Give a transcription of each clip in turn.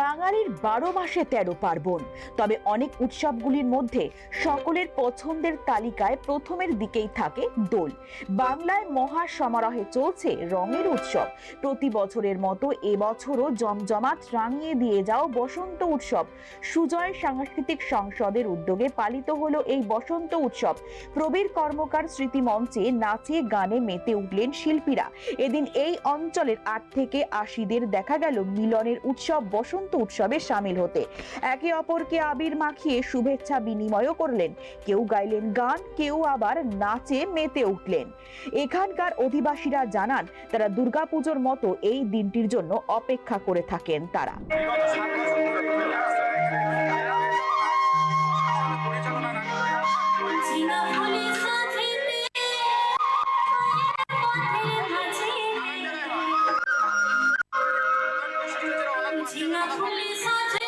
বাঙালির বারো মাসে তেরো পার্বণ। তবে অনেক উৎসবগুলির মধ্যে সকলের পছন্দের তালিকায় প্রথমের দিকেই থাকে দোল। বাংলায় মহা সমারোহে চলছে রঙের উৎসব। প্রতি বছরের মতো এবছরও জমজমাট রাঙিয়ে দিয়ে যাও বসন্ত উৎসব। সুজয় সাংস্কৃতিক সংসদের উদ্যোগে পালিত হলো এই বসন্ত উৎসব। প্রবীর কর্মকার স্মৃতি মঞ্চে নাচে গানে মেতে উঠলেন শিল্পীরা। এদিন এই অঞ্চলের আট থেকে আশিদের দেখা গেল মিলনের উৎসব বসন্ত উৎসবে সামিল হতে। একে অপরকে আবির মাখিয়ে শুভেচ্ছা বিনিময়ও করলেন। কেউ গাইলেন গান, কেউ আবার নাচে মেতে উঠলেন। এখানকার অধিবাসীরা জানান, তারা দুর্গাপুজোর মতো এই দিনটির জন্য অপেক্ষা করে থাকেন তারা। ঝিঙা ফুলের সাথেতে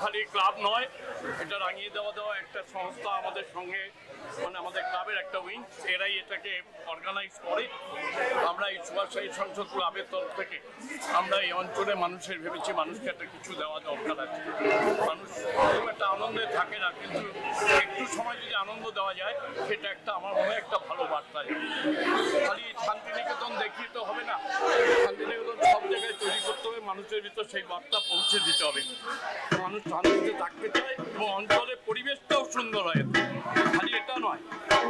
খালি ক্লাব নয়, এটা রাঙিয়ে দেওয়া দেওয়া একটা সংস্থা আমাদের সঙ্গে মানে আমাদের ক্লাবের একটা উইং এরাই এটাকে অর্গানাইজ করে। আমরা এই সুভাষাহী সংসদ ক্লাবের তরফ থেকে, আমরা এই অঞ্চলে মানুষের ভেবেছি মানুষকে একটা কিছু দেওয়া দরকার আছে। মানুষ খুব একটা আনন্দে থাকে না, কিন্তু একটু সময় যদি আনন্দ দেওয়া যায়, সেটা একটা আমার মনে একটা ভালো বার্তা। খালি শান্তিনিকেতন দেখিয়ে তো হবে না। শান্তিনিকেতন মানুষের ভিতর সেই বার্তা পৌঁছে দিতে হবে। মানুষ শান্তিতে থাকতে চায় এবং অঞ্চলের পরিবেশটাও সুন্দর হয়। খালি এটা নয়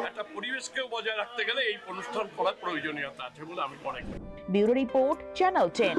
একটা পরিবেশকেও বজায় রাখতে গেলে এই অনুষ্ঠান করার প্রয়োজনীয়তা আছে বলে আমি মনে করি। Bureau report channel ten.